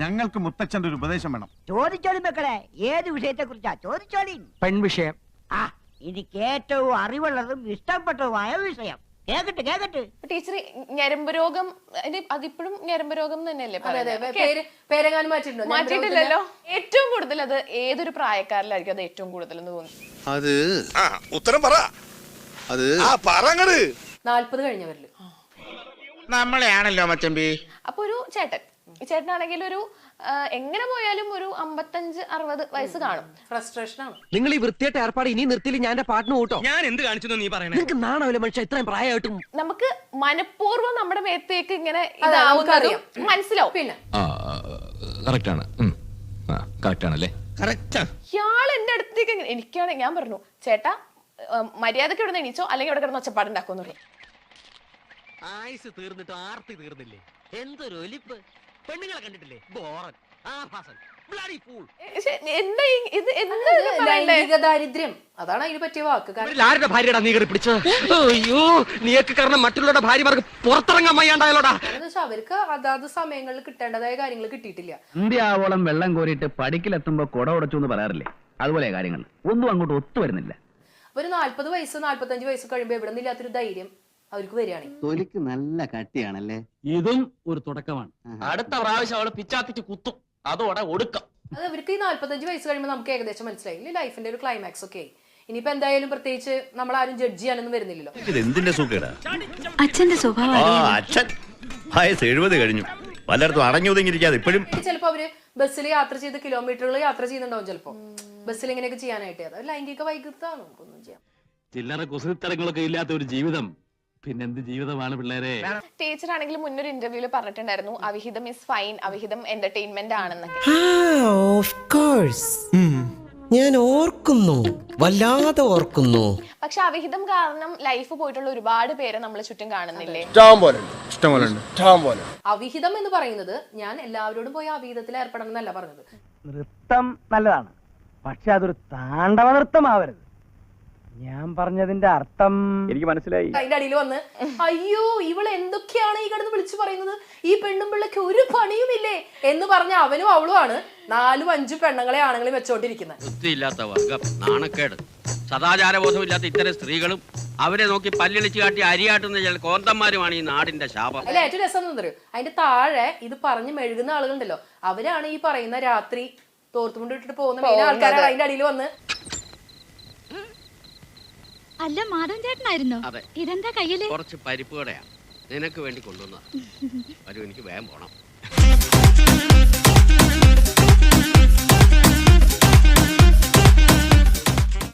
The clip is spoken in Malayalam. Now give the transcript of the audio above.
ഞങ്ങൾക്ക് മുത്തച്ഛന്റെ ഒരു ഉപദേശം വേണം. ചോദിച്ചോളി മക്കളെ. ഏത് വിഷയത്തെ കുറിച്ചാ ചോദിച്ചോളി പെൺവിഷയം ആ എനിക്ക് ഏറ്റവും അറിവുള്ളതും ഇഷ്ടപ്പെട്ടതുമായ വിഷയം. കേക്കട്ടെ കേക്കട്ടെ. ടീച്ചർ ഞരമ്പ് രോഗം അതിപ്പോഴും ഞരമ്പ് രോഗം തന്നെയല്ലേ മാറ്റിയിട്ടില്ലല്ലോ. ഏറ്റവും കൂടുതൽ അത് ഏതൊരു പ്രായക്കാരിലായിരിക്കും അത് ഏറ്റവും കൂടുതൽ എന്ന് തോന്നുന്നു അത് ആ ഉത്തരം പറ. അത് ആ പറങ്ങട് നാല്പത് കഴിഞ്ഞവരിൽ നമ്മളെയാണല്ലോ മച്ചമ്പി. അപ്പൊ ഒരു ചേട്ടൻ. ചേട്ടനാണെങ്കിൽ ഒരു എങ്ങനെ പോയാലും ഒരു അമ്പത്തഞ്ച് അറുപത് വയസ്സ് കാണും. ഫ്രസ്ട്രേഷൻ ആണ്. നിങ്ങൾ ഈ വൃത്തിയായിട്ട് ഏർപ്പാട് ഇനി നിർത്തിയില്ല ഞാൻ എന്റെ പാട്ടിന് കൂട്ടോ? ഞാൻ എന്ത് കാണിച്ചു നീ പറയണേ. നിങ്ങൾക്ക് നാണാവില്ല മനുഷ്യ ഇത്രയും പ്രായമായിട്ടും. നമുക്ക് മനഃപൂർവം നമ്മുടെ മേത്തേക്ക് ഇങ്ങനെ ഇതാവുന്നതും. മനസ്സിലാവും. പിന്നെ. കറക്റ്റ് ആണ് കറക്റ്റ്. ആണല്ലേ ഇയാൾ എന്റെ അടുത്തേക്ക് എനിക്കാണ് ഞാൻ പറഞ്ഞു ചേട്ടാ മര്യാദയ്ക്ക് ഇവിടെ എണീച്ചോ അല്ലെങ്കിൽ ഇവിടെ കിടന്ന് ഒച്ചപ്പാടുണ്ടാക്കുമെന്ന് പറഞ്ഞു. ആയുസ് തീർന്നിട്ട് ആർത്തി തീർന്നില്ലേ? എന്തൊരു ഒലിപ്പ്. പെണ്ണുങ്ങളെ കണ്ടിട്ടില്ലേ? ബോറൻ ആഭാസൻ ബ്ലഡി ഫൂൾ ലൈംഗിക ദാരിദ്ര്യം അതാണ് അതിന് പറ്റിയ വാക്ക്. കാരണം ആരുടെ ഭാര്യയുടെ നീ കയറി പിടിച്ചത്? അയ്യോ നീയൊക്കെ കാരണം മറ്റുള്ളവരുടെ ഭാര്യമാർക്ക് പുറത്തിറങ്ങാൻ വയ്യാണ്ടായാലോടാ വെച്ചാൽ അവർക്ക് അതാത് സമയങ്ങളിൽ കിട്ടേണ്ടതായ കാര്യങ്ങൾ കിട്ടിയിട്ടില്ല. ഇന്ത്യാവോളം വെള്ളം കോരിയിട്ട് പടിക്കിലെത്തുമ്പോ കുട ഉടച്ചു എന്ന് പറയാറില്ലേ? അതുപോലെ കാര്യങ്ങൾ. ഒന്നും അങ്ങോട്ട് ഒത്തു വരുന്നില്ല. ഒരു നാല്പത് വയസ്സ് നാല്പത്തഞ്ച് വയസ്സ് കഴിയുമ്പോൾ എവിടെ നിന്നില്ലാത്തൊരു ധൈര്യം? അവർക്ക് വരികയാണ്. തൊലിക്ക് നല്ല കട്ടിയാണല്ലേ? ഇതും ഒരു തുടക്കമാണ്. അടുത്ത പ്രാവശ്യം അവൾ പിച്ചാത്തിട്ട് കുത്തും. അതോടെ ഒടുക്കം. അത് അവർക്ക് ഈ നാല്പത്തഞ്ച് വയസ്സ് കഴിയുമ്പോൾ നമുക്ക് ഏകദേശം മനസ്സിലായില്ലേ ഇനി ലൈഫിന്റെ ഒരു ക്ലൈമാക്സ് ഒക്കെ ആയി. ഇനിയിപ്പോ എന്തായാലും പ്രത്യേകിച്ച് നമ്മൾ ആരും ജഡ്ജ് ചെയ്യാനൊന്നും വരുന്നില്ലല്ലോ. ഇതെന്തിന്റെ സുഖേടാ അച്ഛന്റെ സ്വഭാവം അച്ഛൻ. വയസ്സ് എഴുപത് കഴിഞ്ഞു. പലയിടത്തും അടഞ്ഞു ഒതുങ്ങിയിരിക്കാതെ ഇപ്പോഴും ചിലപ്പോ അവർ ബസ്സിൽ യാത്ര ചെയ്ത് കിലോമീറ്ററുകൾ യാത്ര ചെയ്യുന്നുണ്ടാവും ചിലപ്പോ. ബസ്സിൽ ഇങ്ങനെയൊക്കെ ചെയ്യാനായിട്ട്. അത് ലൈംഗിക വൈകൃതമാണ് നമുക്കൊന്നും ചെയ്യാം. ചില്ലറ കുസൃത്തരങ്ങളൊക്കെ ഇല്ലാത്ത ഒരു ജീവിതം പിന്നെന്ത് ജീവിതമാണ് പിള്ളേരെ? ടീച്ചർ ആണെങ്കിൽ മുന്നൊരു ഇന്റർവ്യൂൽ പറഞ്ഞിട്ടുണ്ടായിരുന്നു അവിഹിതം ഇസ് ഫൈൻ അവിഹിതം എന്റർടൈൻമെന്റ് ആണെന്നൊക്കെ. ഞാൻ ഓർക്കുന്നു വല്ലാതെ ഓർക്കുന്നു. പക്ഷെ അവിഹിതം കാരണം ലൈഫ് പോയിട്ടുള്ള ഒരുപാട് പേരെ നമ്മൾ ചുറ്റും കാണുന്നില്ലേ? ഇഷ്ടം പോലെ ഇഷ്ടം പോലെ ഇഷ്ടം അവിഹിതം എന്ന് പറയുന്നത് ഞാൻ എല്ലാവരോടും പോയി അവിഹിതത്തിൽ ഏർപ്പെടണം എന്നല്ല പറഞ്ഞത്. നൃത്തം നല്ലതാണ് പക്ഷെ അതൊരു താണ്ഡവ നൃത്തമാവരുത്. ഞാൻ പറഞ്ഞതിന്റെ അർത്ഥം എനിക്ക് മനസ്സിലായി. അതിന്റെ അടിയിൽ വന്ന് അയ്യോ ഇവൾ എന്തൊക്കെയാണ് ഈ കിടന്ന് വിളിച്ചു പറയുന്നത്? ഈ പെണ്ണും പിള്ളക്ക് ഒരു പണിയുമില്ലേ? എന്ന് പറഞ്ഞ അവനും അവളും ആണ് നാലും അഞ്ചും പെണ്ണുങ്ങളെ ആണുങ്ങളെ വെച്ചോണ്ടിരിക്കുന്നത്. ബുദ്ധിയില്ലാത്ത വർഗം നാണക്കേട്. സദാചാരബോധമില്ലാത്ത ഇത്തരം സ്ത്രീകളും അവരെ നോക്കി പല്ലിളിച്ച് കാട്ടി അരിയാട്ടുന്ന ചില കോന്തന്മാരുമാണ് ഈ നാടിന്റെ ശാപം. അല്ല ഏറ്റവും രസം എന്താ അതിന്റെ താഴെ ഇത് പറഞ്ഞ് മെഴുകുന്ന ആളുകളുണ്ടല്ലോ. അവരാണ് ഈ പറയുന്ന രാത്രി തോർത്തുമുണ്ട് ഇട്ടിട്ട് പോകുന്ന മെയിൻ ആൾക്കാരാണ് അതിന്റെ അടിയിൽ വന്ന് അല്ല മാധവൻ ചേട്ടനായിരുന്നു. അതെ. ഇതെന്താ കയ്യിൽ? കുറച്ച് പരിപ്പ് നിനക്ക് വേണ്ടി കൊണ്ടുവന്നതാ. വരൂ എനിക്ക് വേഗം പോണം.